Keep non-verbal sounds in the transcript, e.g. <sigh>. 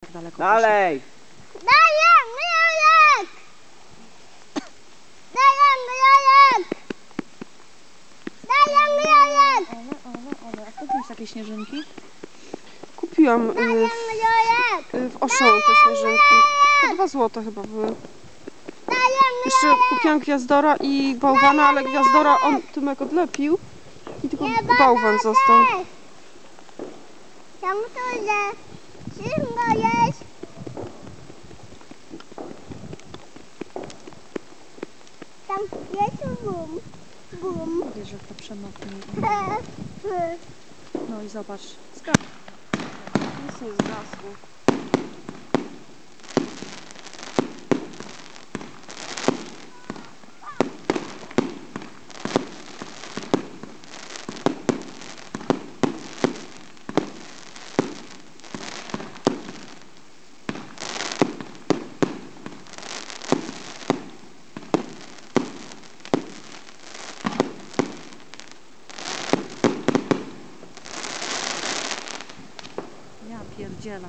tak daleko Dalej! Daję mlejek! Daję mlejek! Daję mlejek! poszedł. Ole, ole, ole. A skąd masz takie śnieżynki? Kupiłam y, Daję mlejek! y, w Oszą te śnieżynki. Po 2 złote chyba były. Daję Jeszcze kupiłam gwiazdora i bałwana, ale gwiazdora on Tymek odlepił i tylko bałwan został. mlejek! Tam to jest. Czym jest? Tam jest bum. Bum. Wiesz, jak to przemoknie. <laughs> No i zobacz. Ska- Nic nie zgasło. Ja pierdzielę.